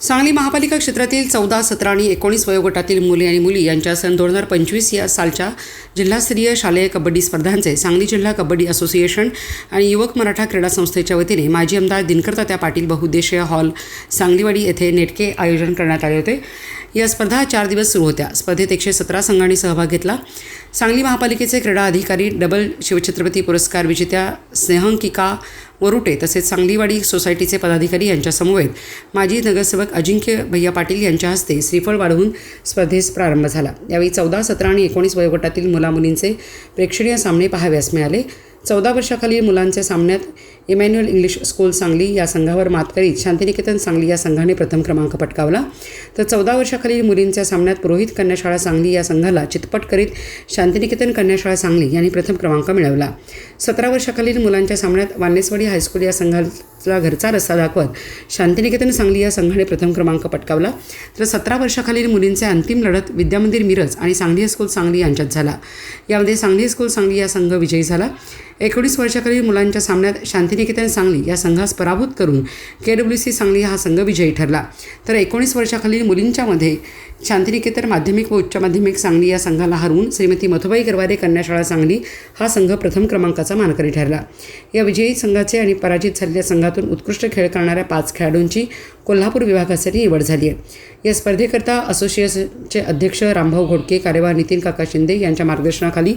सांगली महापालिका क्षेत्रातील चौदा सतरा आणि एकोणीस वयोगटातील मुले आणि मुली यांच्या सन दोन हजार पंचवीस या सालच्या जिल्हास्तरीय शालेय कबड्डी स्पर्धांचे सांगली जिल्हा कबड्डी असोसिएशन आणि युवक मराठा क्रीडा संस्थेच्या वतीने माजी आमदार दिनकर तात्या पाटील बहुउद्देशीय हॉल सांगलीवाडी येथे नेटके आयोजन करण्यात आले होते. या स्पर्धा चार दिवस सुरू होत्या. स्पर्धेत एकशे सतरा संघांनी सहभाग घेतला. सांगली महापालिकेचे क्रीडा अधिकारी डबल शिवछत्रपती पुरस्कार विजेत्या स्नेहंकिका वरुटे तसेच सांगलीवाडी सोसायटीचे पदाधिकारी यांच्यासमवेत माजी नगरसेवक अजिंक्य भैया पाटील यांच्या हस्ते श्रीफळ वाढवून स्पर्धेस प्रारंभ झाला. यावेळी चौदा सतरा आणि एकोणीस वयोगटातील मुलामुलींचे प्रेक्षणीय सामने पाहाव्यास मिळाले. चौदा वर्षाखालील मुलांच्या सामन्यात इमॅन्युअल इंग्लिश स्कूल सांगली या संघावर मात करीत शांतिनिकेतन सांगली या संघाने प्रथम क्रमांक पटकावला. तर चौदा वर्षाखालील मुलींच्या सामन्यात पुरोहित कन्याशाळा सांगली या संघाला चितपट करीत शांतिनिकेतन कन्याशाळा सांगली यांनी प्रथम क्रमांक मिळवला. सतरा वर्षाखालील मुलांच्या सामन्यात वाल्नेसवाडी हायस्कूल या संघाला घरचा रस्ता दाखवत शांतिनिकेतन सांगली या संघाने प्रथम क्रमांक पटकावला. तर सतरा वर्षाखालील मुलींचे अंतिम लढत विद्यामंदिर मिरज आणि सांगली हायस्कूल सांगली यांच्यात झाला. यामध्ये सांगली हायस्कूल सांगली या संघ विजयी झाला. एकोणीस वर्षाखालील मुलांच्या सामन्यात शांतिनिकेतन सांगली या संघास पराभूत करून के डब्ल्यू सी सांगली हा संघ विजयी ठरला. तर एकोणीस वर्षाखालील मुलींच्यामध्ये शांतिनिकेतन माध्यमिक व उच्च माध्यमिक सांगली या संघाला हरवून श्रीमती मथुबाई गरवारे कन्याशाळा सांगली हा संघ प्रथम क्रमांकाचा मानकरी ठरला. या विजयी संघाचे आणि पराजित झालेल्या संघातून उत्कृष्ट खेळ करणाऱ्या पाच खेळाडूंची कोल्हापूर विभागासाठी निवड झाली आहे. या स्पर्धेकरता असोसिएशनचे अध्यक्ष रामभाऊ घोडके कार्यवाह नितीन काका शिंदे यांच्या मार्गदर्शनाखाली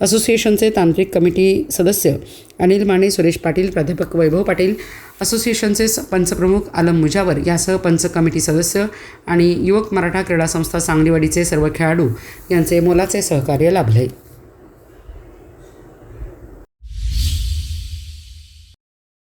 असोसिएशनचे तांत्रिक कमिटी सदस्य अनिल माने सुरेश पाटील प्राध्यापक वैभव पाटील असोसिएशनचे पंचप्रमुख आलम मुजावर यासह पंच कमिटी सदस्य आणि युवक मराठा क्रीडा संस्था सांगलीवाडीचे सर्व खेळाडू यांचे मोलाचे सहकार्य लाभले